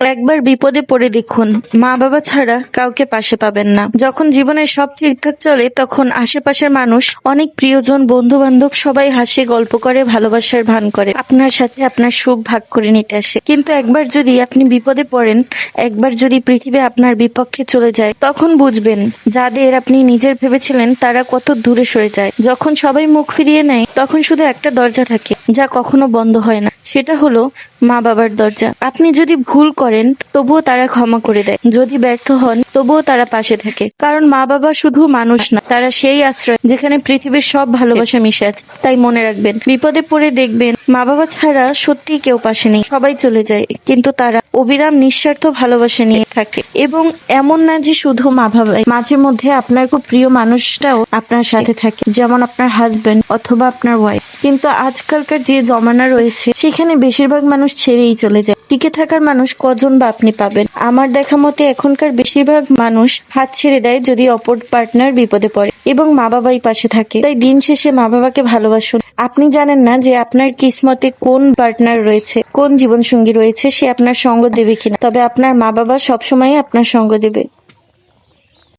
একবার বিপদে পড়ে দেখুন। মা বাবা ছাড়া কাউকে পাশে পাবেন না। যখন জীবনে সব ঠিকঠাক চলে, তখন আশেপাশের মানুষ, অনেক প্রিয়জন বন্ধু বান্ধব সবাই হাসি গল্প করে, ভালোবাসার ভান করে। আপনার সাথে আপনার সুখ ভাগ করে নিতে আসে। কিন্তু একবার যদি আপনি বিপদে পড়েন, একবার যদি পৃথিবী আপনার বিপক্ষে চলে যায়, তখন বুঝবেন, যাদের আপনি নিজের ভেবেছিলেন তারা কত দূরে সরে যায়। যখন সবাই মুখ ফিরিয়ে নেয়, তখন শুধু একটা দরজা থাকে, যা কখনো বন্ধ হয় না। সেটা হলো মা বাবার দরজা। আপনি যদি ভুল করেন, তবুও তারা ক্ষমা করে দেয়। যদি ব্যর্থ হন, তবুও তারা পাশে থাকে। কারণ মা বাবা শুধু মানুষ না, তারা সেই আশ্রয় যেখানে পৃথিবীর সব ভালোবাসা মিশে আছে। তাই মনে রাখবেন, বিপদে পড়ে দেখবেন, মা বাবা ছাড়া সত্যি কেউ পাশে নেই। সবাই চলে যায়, কিন্তু তারা অবিরাম নিঃস্বার্থ ভালোবাসা নিয়ে থাকে। এবং এমন না যে শুধু মা বাবাই। মাঝে মধ্যে আপনার খুব প্রিয় মানুষটাও আপনার সাথে থাকে। যেমন আপনার হাজবেন্ড অথবা আপনার ওয়াইফ কিন্তু আজকালকার যে জমানা রয়েছে, সেখানে বেশিরভাগ মানুষ ছেড়েই চলে যায়। টিকে থাকার মানুষ কজন বা আপনি পাবেন? আমার দেখা মতে এখনকার বেশিরভাগ মানুষ হাত ছেড়ে দেয় যদি অপর পার্টনার বিপদে পড়ে এবং মা বাবাই পাশে থাকে। তাই দিন শেষে মা বাবাকে ভালোবাসুন। আপনি জানেন না যে আপনার কিসমতে কোন পার্টনার রয়েছে, কোন জীবনসঙ্গী রয়েছে, সে আপনার সঙ্গ দেবে কিনা। তবে আপনার মা বাবা সবসময় আপনার সঙ্গ দেবে।